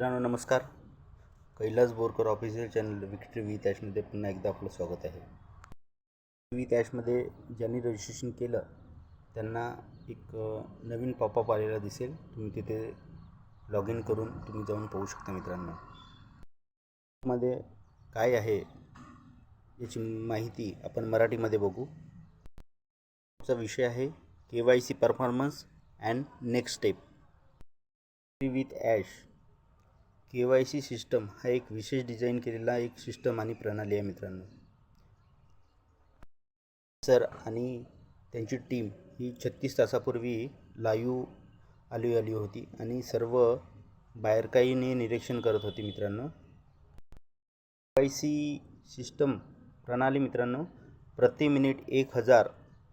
मित्रांनो नमस्कार. Kailas Borkar official channel Victory with तॅशमध्ये पुन्हा एकदा आपलं स्वागत आहे. वी ॲशमध्ये ज्यांनी रजिस्ट्रेशन केलं त्यांना एक नवीन पॉपअप आलेला दिसेल. तुम्ही तिथे लॉग इन करून तुम्ही जाऊन पाहू शकता मित्रांनो. मध्ये काय आहे याची माहिती आपण मराठीमध्ये बघू. चा विषय आहे K Y C performance and next step with Ash K Y C system हा एक विशेष डिझाईन केलेला एक सिस्टम आणि प्रणाली आहे मित्रांनो. सर आणि त्यांची टीम ही छत्तीस तासापूर्वी लाईव्ह आली आली होती आणि सर्व बाहेरकाईने निरीक्षण करत होती मित्रांनो. के वाय सी सिस्टम प्रणाली मित्रांनो प्रति मिनिट एक हजार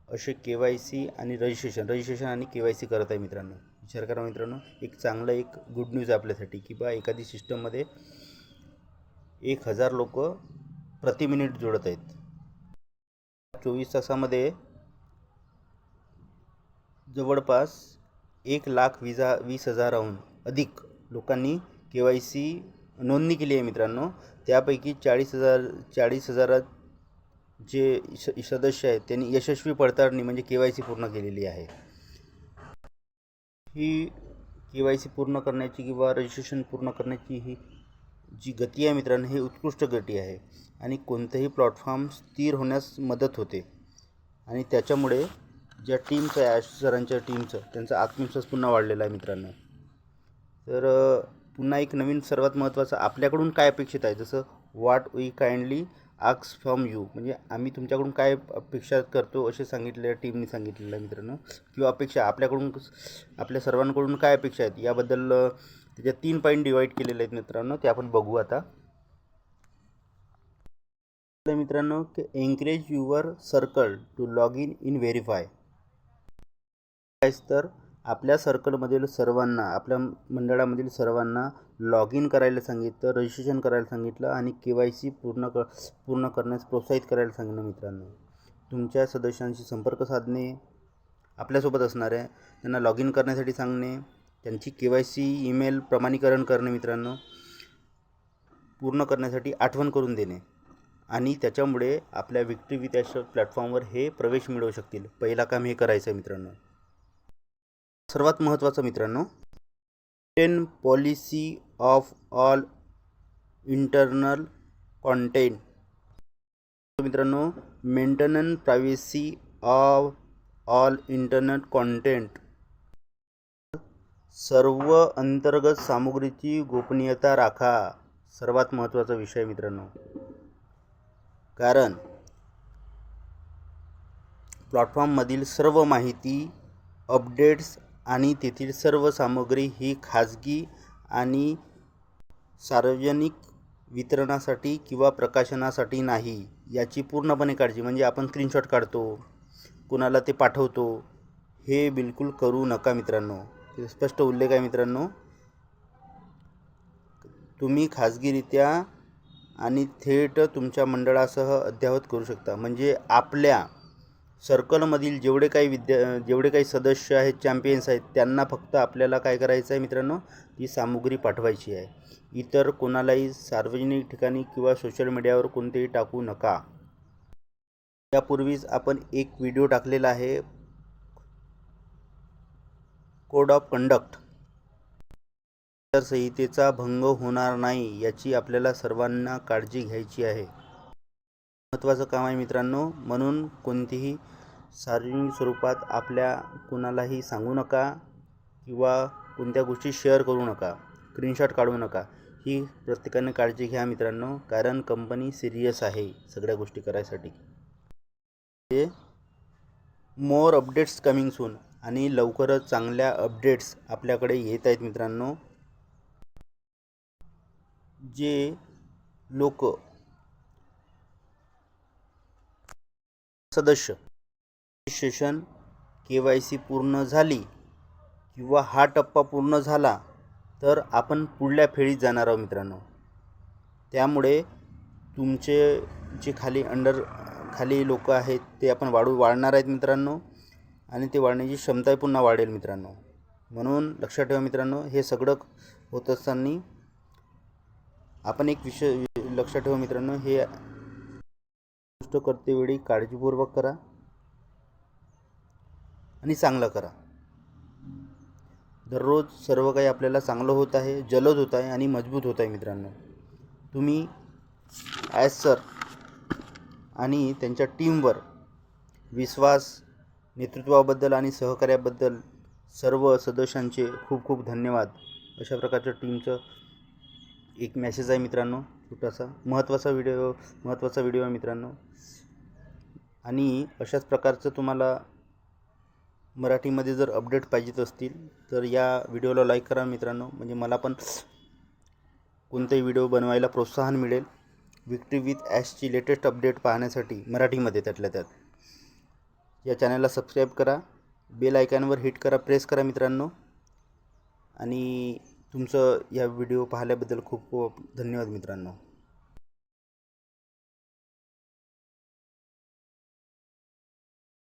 असे के वाय सी आणि रजिस्ट्रेशन रजिस्ट्रेशन आणि के वाय सी करत आहे मित्रांनो. विचार करा मित्रांनो एक चांगलं एक गुड न्यूज आपल्यासाठी की बा एखादी सिस्टममध्ये एक हजार लोक प्रति मिनिट जोडत आहेत. चोवीस तासामध्ये जवळपास एक लाख विजा वीस हजाराहून अधिक लोकांनी के वाय सी नोंदणी केली आहे मित्रांनो. त्यापैकी चाळीस हजार चाळीस हजारात जे स सदस्य आहेत त्यांनी यशस्वी पडताळणी म्हणजे के वाय सी पूर्ण केलेली आहे. ही के वाय सी पूर्ण करण्याची किंवा रजिस्ट्रेशन पूर्ण करण्याची ही जी गती आहे मित्रांनो ही उत्कृष्ट गती आहे. आणि कोणतंही प्लॅटफॉर्म स्थिर होण्यास मदत होते. आणि त्याच्यामुळे ज्या टीमचं आहे आश सरांच्या टीमचं त्यांचा आत्मविश्वास पुन्हा वाढलेला आहे मित्रांनो. तर पुन्हा एक नवीन सर्वात महत्त्वाचं आपल्याकडून काय अपेक्षित आहे? जसं वाट वी काइंडली आक्स फ्रॉम यू. म्हणजे आम्ही तुमच्याकडून काय अपेक्षा करतो असे सांगितलेल्या टीमने सांगितलेलं आहे मित्रांनो. किंवा अपेक्षा आपल्याकडून आपल्या सर्वांकडून काय अपेक्षा आहेत? याबद्दल त्याच्या तीन पॉईंट डिवाईड केलेले आहेत मित्रांनो. ते आपण बघू आता. मित्रांनो की encourage your circle to log in in verify तर आपल्या सर्कलमधील सर्वांना आपल्या मंडळामधील सर्वांना लॉग इन करायला सांगितलं रजिस्ट्रेशन करायला सांगितलं आणि के वाय सी पूर्ण क पूर्ण करण्यास प्रोत्साहित करायला सांगितलं मित्रांनो. तुमच्या सदस्यांशी संपर्क साधणे आपल्यासोबत असणाऱ्या त्यांना लॉग इन करण्यासाठी सांगणे त्यांची के वाय सी ईमेल प्रमाणीकरण करणे मित्रांनो पूर्ण करण्यासाठी आठवण करून देणे आणि त्याच्यामुळे आपल्या विक्ट्री विद्याश प्लॅटफॉर्मवर हे प्रवेश मिळवू शकतील. पहिला काम हे करायचं आहे मित्रांनो. सर्वात महत्त्वाचं मित्रांनो ten policy of all internal content मित्रांनो maintain privacy of all internal content सर्व अंतर्गत सामुग्रीची गोपनीयता राखा. सर्वात महत्त्वाचा विषय मित्रांनो. कारण प्लॅटफॉर्ममधील सर्व माहिती अपडेट्स आणि तेथील सर्व सामग्री ही खाजगी आणि सार्वजनिक वितरणासाठी किंवा प्रकाशनासाठी नाही याची पूर्णपणे काळजी. म्हणजे आपण स्क्रीनशॉट काढतो कुणाला ते पाठवतो हे बिलकुल करू नका मित्रांनो. स्पष्ट उल्लेख आहे मित्रांनो. तुम्ही खाजगीरित्या आणि थेट तुमच्या मंडळासह अद्ययावत करू शकता. म्हणजे आपल्या सर्कलमधील जेवढे काही विद्या जेवढे काही सदस्य आहेत चॅम्पियन्स आहेत त्यांना फक्त आपल्याला काय करायचं आहे मित्रांनो? ती सामुग्री पाठवायची आहे. इतर कोणालाही सार्वजनिक ठिकाणी किंवा सोशल मीडियावर कोणतेही टाकू नका. यापूर्वीच आपण एक व्हिडिओ टाकलेला आहे. कोड ऑफ कंडक्ट संहितेचा भंग होणार नाही याची आपल्याला सर्वांना काळजी घ्यायची आहे. महत्त्वाचं काम आहे मित्रांनो. म्हणून कोणतीही सार्वजनिक स्वरूपात आपल्या कुणालाही सांगू नका किंवा कोणत्या गोष्टी शेअर करू नका. स्क्रीनशॉट काढू नका. ही प्रत्येकाने काळजी घ्या मित्रांनो. कारण कंपनी सिरियस आहे सगळ्या गोष्टी करायसाठी. ते मोर अपडेट्स कमिंग सून आणि लवकरच चांगल्या अपडेट्स आपल्याकडे येत आहेत मित्रांनो. जे लोक सदस्य. रजिस्ट्रेशन के वाय सी पूर्ण झाली किंवा हा टप्पा पूर्ण झाला तर आपण पुढल्या फेरीत जाणार आहोत मित्रांनो. त्यामुळे तुमचे जे खाली अंडर खाली लोक आहेत ते आपण वाढू वाढणार आहेत मित्रांनो आणि ते वाढण्याची क्षमताही पुन्हा वाढेल मित्रांनो. म्हणून लक्षात ठेवा मित्रांनो हे सगळं होत असताना आपण एक विषय लक्षात ठेवा मित्रांनो हे गोष्ट करतेवेळी काळजीपूर्वक करा आणि चांगलं करा. दररोज सर्व काही आपल्याला चांगलं होत आहे जलद होत आहे आणि मजबूत होत आहे मित्रांनो. तुम्ही ॲज सर आणि त्यांच्या टीमवर विश्वास नेतृत्वाबद्दल आणि सहकार्याबद्दल सर्व सदस्यांचे खूप खूप धन्यवाद. अशा प्रकारच्या टीमचं एक मॅसेज आहे मित्रांनो. छोटासा महत्त्वाचा व्हिडिओ महत्त्वाचा व्हिडिओ आहे मित्रांनो. आणि अशाच प्रकारचं तुम्हाला मराठीमध्ये जर अपडेट पाहिजेत असतील तर या व्हिडिओला लाईक करा मित्रांनो. म्हणजे मला पण कोणताही व्हिडिओ बनवायला प्रोत्साहन मिळेल. विक्ट्री विथ ॲशची लेटेस्ट अपडेट पाहण्यासाठी मराठीमध्ये त्यातल्या त्यात. या चॅनलला सबस्क्राईब करा. बेल आयकॉनवर हिट करा प्रेस करा मित्रांनो. आणि तुमचं या व्हिडिओ पाहिल्याबद्दल खूप खूप धन्यवाद मित्रांनो.